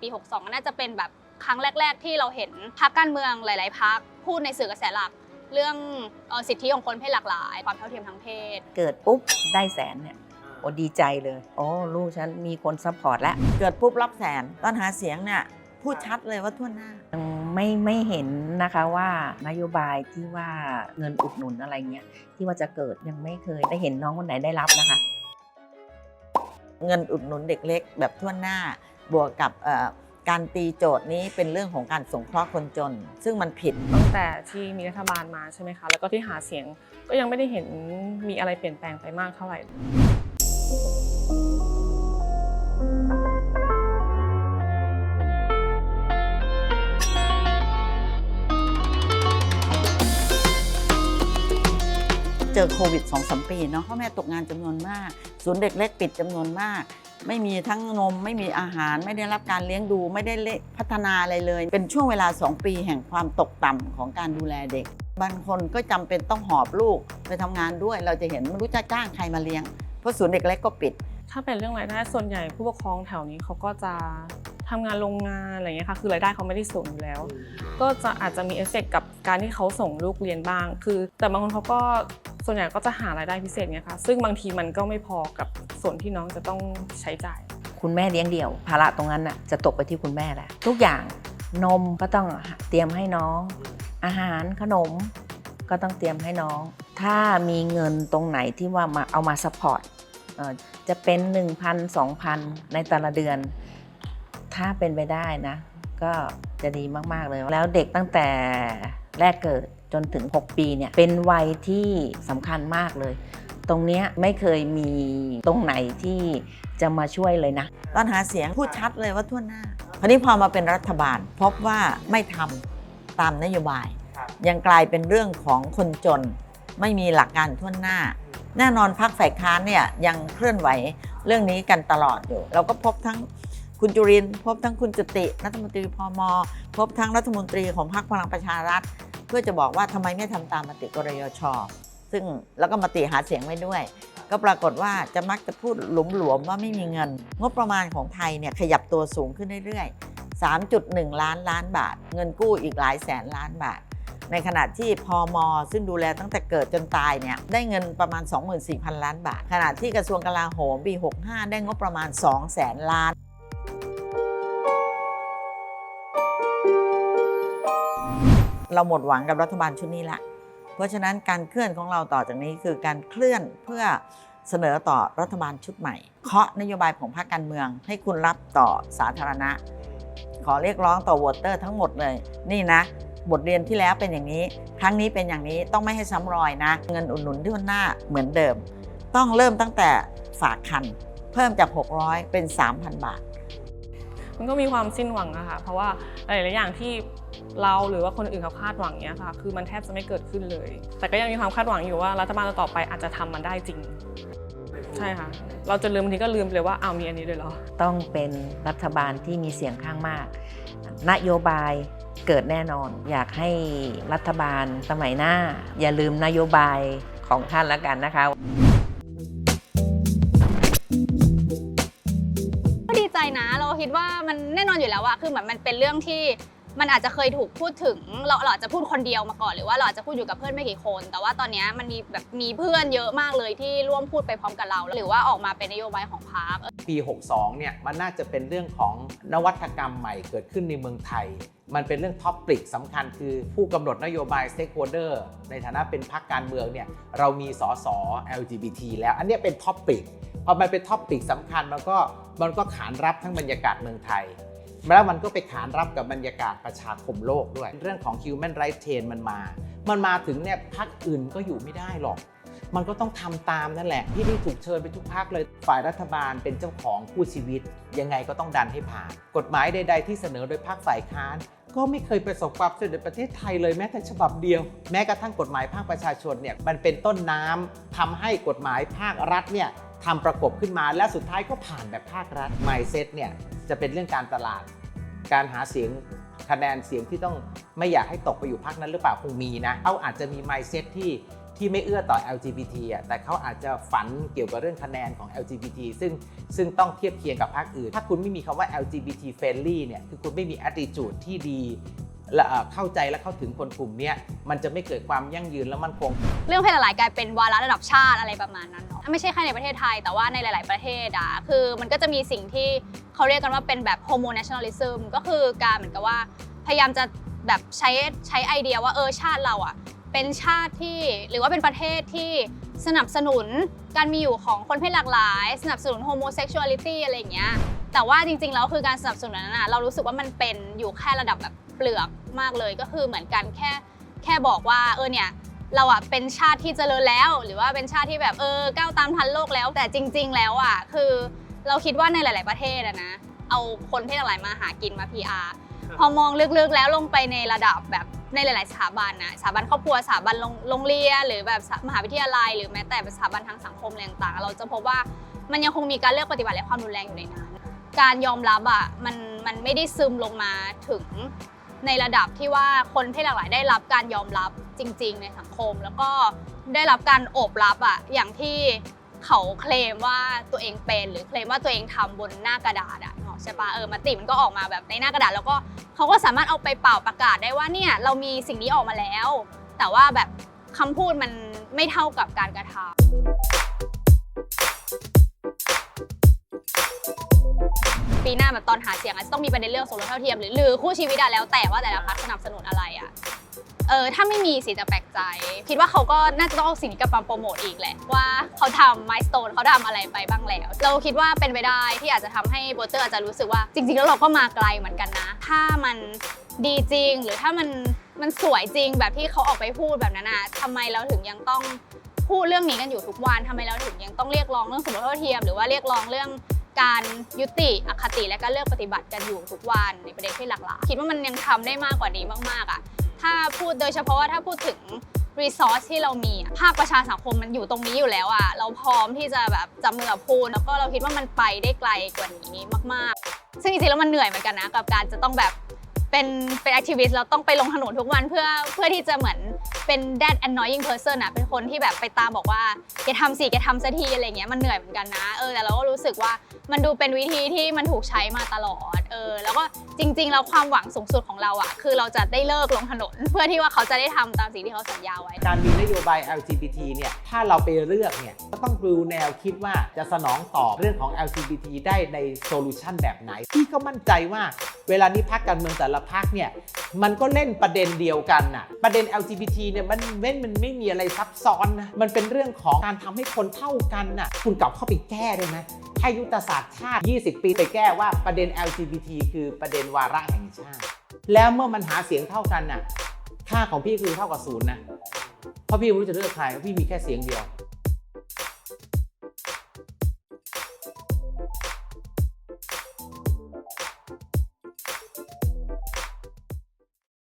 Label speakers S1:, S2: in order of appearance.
S1: ปี 62ก็น่าจะเป็นแบบครั้งแรก ๆ ที่เราเห็นพรรคการเมืองหลาย ๆพรรคพูดในสื่อกระแสหลักเรื่องเอ่อสิทธิของคนเพศหลากหลาย ความเท่าเทียมทางเพศ
S2: เกิดปุ๊บได้แสนเนี่ยโอ้ดีใจเลยโอ้ลูกฉันมีคนซัพพอร์ตแล้ว
S3: เกิดปุ๊บรับแสนตอนหาเสียงเนี่ยพูดชัดเลยว่าทั่วหน้า
S2: ยังไม่ไม่เห็นนะคะว่านโยบายที่ว่าเงินอุดหนุนอะไรเงี้ยที่ว่าจะเกิดยังไม่เคยได้เห็นน้องคนไหนได้รับนะคะ
S3: เงินอุดหนุนเด็กเล็กแบบทั่วหน้า บวกกับการตีโจทย์นี้เป็นเรื่องของการสงเคราะห์คนจน ซึ่งมันผิด
S4: ตั้งแต่ที่มีรัฐบาลมาใช่ไหมคะ แล้วก็ที่หาเสียงก็ยังไม่ได้เห็นมีอะไรเปลี่ยนแปลงไปมากเท่าไหร่
S3: จอโควิด2อสปีเนาะพ่อแม่ตกงานจำนวนมาก ศูนย์เด็กเล็กปิดจำนวนมาก ไม่มีทั้งนม ไม่มีอาหาร ไม่ได้รับการเลี้ยงดู ไม่ได้เละพัฒนาอะไรเลย เป็นช่วงเวลา 2 ปีแห่งความตกต่ำของการดูแลเด็ก บางคนก็จำเป็นต้องหอบลูกไปทำงานด้วย เราจะเห็นไม่รู้จะจ้างใครมาเลี้ยง เพราะศูนย์เด็กเล็กก็ปิด
S4: ถ้าเป็นเรื่องรายได้ส่วนใหญ่ผู้ปกครองแถวนี้เขาก็จะทำงานโรงงานอะไรเงี้ยค่ะคือรายได้เขาไม่ได้สูงอยู่แล้ว ก็จะอาจจะมีเอฟเฟกต์กับการที่เขาส่งลูกเรียนบ้าง คือ แต่บางคนเขาก็ ส่วนใหญ่ก็จะหารายได้พิเศษเนี่ยค่ะซึ่งบางทีมันก็ไม่พอกับส่วนที่น้องจะต้องใช้จ่าย
S2: คุณแม่เลี้ยงเดี่ยว ภาระตรงนั้นน่ะจะตกไปที่คุณแม่แหละทุกอย่างนมก็ต้องเตรียมให้น้อง อาหารขนมก็ต้องเตรียมให้น้อง ถ้ามีเงินตรงไหนที่ว่ามาเอามาซัพพอร์ตเอ่อจะเป็น 1,000 2,000 ในแต่ละเดือน ถ้าเป็นไปได้นะ ก็จะดีมาก ๆ เลย แล้วเด็กตั้งแต่แรกเกิด จนถึง 6 ปีเนี่ยเป็นวัยที่สำคัญมากเลย ตรงเนี้ยไม่เคยมีตรงไหนที่จะมาช่วยเลยนะ
S3: ตอนหาเสียงพูดชัดเลยว่าทั่วหน้าคราวนี้พอมาเป็นรัฐบาล พบว่าไม่ทำตามนโยบาย ยังกลายเป็นเรื่องของคนจน ไม่มีหลักการทั่วหน้า แน่นอนพักฝ่ายค้านเนี่ยยังเคลื่อนไหวเรื่องนี้กันตลอดอยู่ เราก็พบทั้งคุณจุรินทร์พบทั้งคุณจุติ รัฐมนตรีพมพบทั้งรัฐมนตรีของพรรคพลังประชารัฐ เพื่อจะบอกว่าทำไมไม่ทำตามมติกรยช ซึ่งแล้วก็มติหาเสียงไว้ด้วย ก็ปรากฏว่าจะมักจะพูดหลวมๆว่าไม่มีเงิน งบประมาณของไทยเนี่ยขยับตัวสูงขึ้นเรื่อยๆ 3.1 ล้านล้านบาท เงินกู้อีกหลายแสนล้านบาท ในขณะที่พอมซึ่งดูแลตั้งแต่เกิดจนตายเนี่ยได้เงินประมาณ 24,000 ล้านบาท ขณะที่กระทรวงกลาโหมปี 65 ได้งบประมาณ2แสนล้าน เราหมดหวังกับรัฐบาลชุดนี้ละ เพราะฉะนั้นการเคลื่อนของเราต่อจากนี้คือการเคลื่อนเพื่อเสนอต่อรัฐบาลชุดใหม่ เคาะนโยบายของพรรคการเมือง ให้คุณรับต่อสาธารณะ ขอเรียกร้องต่อวอเตอร์ทั้งหมดเลย นี่นะ บทเรียนที่แล้วเป็นอย่างนี้ ครั้งนี้เป็นอย่างนี้ต้องไม่ให้ซ้ำรอยนะ เงินอุดหนุนที่วันหน้าเหมือนเดิม ต้องเริ่มตั้งแต่ฝากคัน เพิ่มจาก 600 เป็น 3,000 บาท
S4: มันก็มีความสิ้นหวังอะค่ะเพราะว่าหลายๆอย่างที่ เราหรือว่าคนอื่นเขาคาดหวังเนี้ยค่ะ คือมันแทบจะไม่เกิดขึ้นเลย แต่ก็ยังมีความคาดหวังอยู่ว่ารัฐบาลต่อๆไปอาจจะทำมันได้จริง ใช่ค่ะ เราจะลืมบางทีก็ลืมไปเลยว่าอ้าวมีอันนี้ด้วยเหรอ
S2: ต้องเป็นรัฐบาลที่มีเสียงข้างมาก นโยบายเกิดแน่นอน อยากให้รัฐบาลสมัยหน้า อย่าลืมนโยบายของท่านแล้วกันนะคะ
S1: ก็ดีใจนะเราคิดว่ามันแน่นอนอยู่แล้วอะคือเหมือนมันเป็นเรื่องที่ มันอาจจะเคยถูกพูดถึงเราเราอาจจะพูดคนเดียวมาก่อนหรือว่าเราอาจจะพูดอยู่กับเพื่อนไม่กี่คน แต่ว่าตอนนี้มันมีแบบมีเพื่อนเยอะมากเลยที่ร่วมพูดไปพร้อมกับเรา หรือว่าออกมาเป็นนโยบายของพรรค
S5: ปี 62 เนี่ยมันน่าจะเป็นเรื่องของนวัตกรรมใหม่เกิดขึ้นในเมืองไทย มันเป็นเรื่องท็อปปิกสำคัญคือผู้กำหนดนโยบาย stakeholder ในฐานะเป็นพรรคการเมืองเนี่ยเรามีสส LGBT แล้ว อันนี้เป็นท็อปปิกพอมันเป็นท็อปปิกสำคัญมันก็มันก็ขานรับทั้งบรรยากาศเมืองไทย แล้วมันก็ไปขานรับกับบรรยากาศประชาคมโลกด้วย เรื่องของ human rights chain มันมา มันมาถึงเนี่ยพรรคอื่นก็อยู่ไม่ได้หรอก มันก็ต้องทำตามนั่นแหละที่นี่ถูกเชิญไปทุกพักเลย ฝ่ายรัฐบาลเป็นเจ้าของคู่ชีวิต ยังไงก็ต้องดันให้ผ่าน กฎหมายใด ๆ ที่เสนอโดยพรรคฝ่ายค้านก็ไม่เคยประสบความสำเร็จในประเทศไทยเลยแม้แต่ฉบับเดียว แม้กระทั่งกฎหมายภาคประชาชนเนี่ยมันเป็นต้นน้ำทำให้กฎหมายภาครัฐเนี่ย ทำประกบขึ้นมาและสุดท้ายก็ผ่านแบบภาครัฐ mindset เนี่ยจะเป็นเรื่องการตลาด การหาเสียงคะแนนเสียงที่ต้องไม่อยากให้ตกไปอยู่พักนั้นหรือเปล่าคงมีนะเขาอาจจะมี mindset ที่ที่ไม่เอื้อต่อ LGBT อะแต่เขาอาจจะฝันเกี่ยวกับเรื่องคะแนนของ LGBT ซึ่งซึ่งต้องเทียบเคียงกับพรรคอื่น ถ้าคุณไม่มีคำว่า LGBT friendly เนี่ยคือคุณไม่มี attitude ที่ดี และเอ่อเข้าใจและเข้าถึงคนกลุ่มเนี้ยมันจะไม่เกิดความยั่งยืนและมั่นคง
S1: เรื่องเพศหลากหลายกลายเป็นวาระระดับชาติอะไรประมาณนั้นเนาะไม่ใช่แค่ในประเทศไทย แต่ว่าในหลาย ๆ ประเทศอะคือมันก็จะมีสิ่งที่เขาเรียกกันว่าเป็นแบบ homo nationalism ก็คือการเหมือนกับว่าพยายามจะแบบใช้ใช้ไอเดียว่าเออชาติเราอะเป็นชาติที่หรือว่าเป็นประเทศที่ สนับสนุนการมีอยู่ของคนเพศหลากหลาย สนับสนุน homosexuality อะไรอย่างเงี้ยแต่ว่าจริงๆแล้วคือการสนับสนุนนั้นนะเรารู้สึกว่ามันเป็นอยู่แค่ระดับแบบเปลือกมากเลยก็คือเหมือนกันแค่แค่บอกว่าเออเนี่ยเราอะเป็นชาติที่เจริญแล้ว หรือว่าเป็นชาติที่แบบเออก้าวตามทันโลกแล้ว แต่จริง ๆ แล้วอะคือเราคิดว่าในหลาย ๆประเทศอะนะเอาคนเพศหลากหลายมาหากินมา PR พอมองลึกๆแล้วลงไปในระดับแบบในหลาย ๆ สถาบันนะสถาบันครอบครัวสถาบันโรงเรียนหรือแบบมหาวิทยาลัย หรือแม้แต่สถาบันทางสังคมอะไรต่างๆเราจะพบว่ามันยังคงมีการเลือกปฏิบัติและความรุนแรงอยู่ในนั้นการยอมรับอะมันมันไม่ได้ซึมลงมาถึงในระดับที่ว่าคนเพศหลากหลายได้รับการยอมรับจริง ๆ ในสังคม แล้วก็ได้รับการโอบรับอะอย่างที่ เขาเคลมว่าตัวเองเป็นหรือเคลมว่าตัวเองทำบนหน้ากระดาษอะเนาะใช่ปะเออมติมันก็ออกมาแบบในหน้ากระดาษ แล้วก็เขาก็สามารถเอาไปเป่าประกาศได้ว่าเนี่ยเรามีสิ่งนี้ออกมาแล้ว แต่ว่าแบบคำพูดมันไม่เท่ากับการกระทำปีหน้าแบบตอนหาเสียงอาจจะต้องมีประเด็นเรื่องสมรสเท่าเทียมหรือหรือคู่ชีวิตอะแล้วแต่ว่าแต่ละพรรคสนับสนุนอะไรอะ เออถ้าไม่มีสิจะแปลกใจ คิดว่าเขาก็น่าจะต้องเอาสิ่งนี้กลับมาโปรโมทอีกแหละ ว่าเขาทำมายส o ต e เขาทำอะไรไปบ้างแล้ว เราคิดว่าเป็นไปได้ที่อาจจะทำให้โบเตอร์อาจจะรู้สึกว่า จริง ๆ แล้วเราก็มาไกลเหมือนกันนะ ถ้ามันดีจริงหรือถ้ามันมันสวยจริงแบบที่เขาออกไปพูดแบบนั้นอะทำไมเราถึงยังต้องพูดเรื่องนี้กันอยู่ทุกวันทำไมเราถึงยังต้องเรียกร้องเรื่องสมรสเท่าเทียม หรือว่าเรียกร้องเรื่องการยุติอคติและก็เลือกปฏิบัติกันอยู่ทุกวันในประเด็นที่หลากหลายคิดว่ามันยังทำได้มากกว่านี้มากๆอะ ถ้าพูดโดยเฉพาะว่าถ้าพูดถึงรีซอสที่เรามีภาคประชาสังคมมันอยู่ตรงนี้อยู่แล้วอะเราพร้อมที่จะแบบจับมือกับพูดแล้วก็เราคิดว่ามันไปได้ไกลกว่านี้มากๆ ซึ่งจริงๆแล้วมันเหนื่อยเหมือนกันนะกับการจะต้องแบบเป็นเป็นแอคทิวิสต์เราต้องไปลงถนนทุกวันเพื่อเพื่อที่จะเหมือนเป็น that annoying person อะเป็นคนที่แบบไปตามบอกว่าแกทำสิแกทำสักทีอะไรเงี้ยมันเหนื่อยเหมือนกันนะเออแต่เราก็รู้สึกว่า มันดูเป็นวิธีที่มันถูกใช้มาตลอดเออแล้วก็จริงๆแล้วความหวังสูงสุดของเราอะคือเราจะได้เลิกลงถนน เพื่อที่ว่าเขาจะได้ทำตามสิ่งที่เขาสัญญาไว้
S5: การมีนโยบาย LGBT เนี่ยถ้าเราไปเลือกเนี่ยก็ต้องดูแนวคิดว่าจะสนองตอบเรื่องของ LGBT ได้ในโซลูชันแบบไหนที่ก็มั่นใจว่าเวลานี้พักการเมืองแต่ละพักเนี่ย มันก็เล่นประเด็นเดียวกันน่ะ ประเด็น LGBT เนี่ยมันไม่มันไม่มีอะไรซับซ้อนนะ มันเป็นเรื่องของการทำให้คนเท่ากันน่ะ คุณกลับเข้าไปแก้ได้ไหมให้ยุทธศาสตร์ชาติ 20 ปีไปแก้ว่าประเด็น LGBT คือประเด็นวาระแห่งชาติ แล้วเมื่อมันหาเสียงเท่ากันน่ะ ค่าของพี่คือเท่ากับศูนย์นะ เพราะพี่รู้จะเลือกใครเพราะพี่มีแค่เสียงเดียว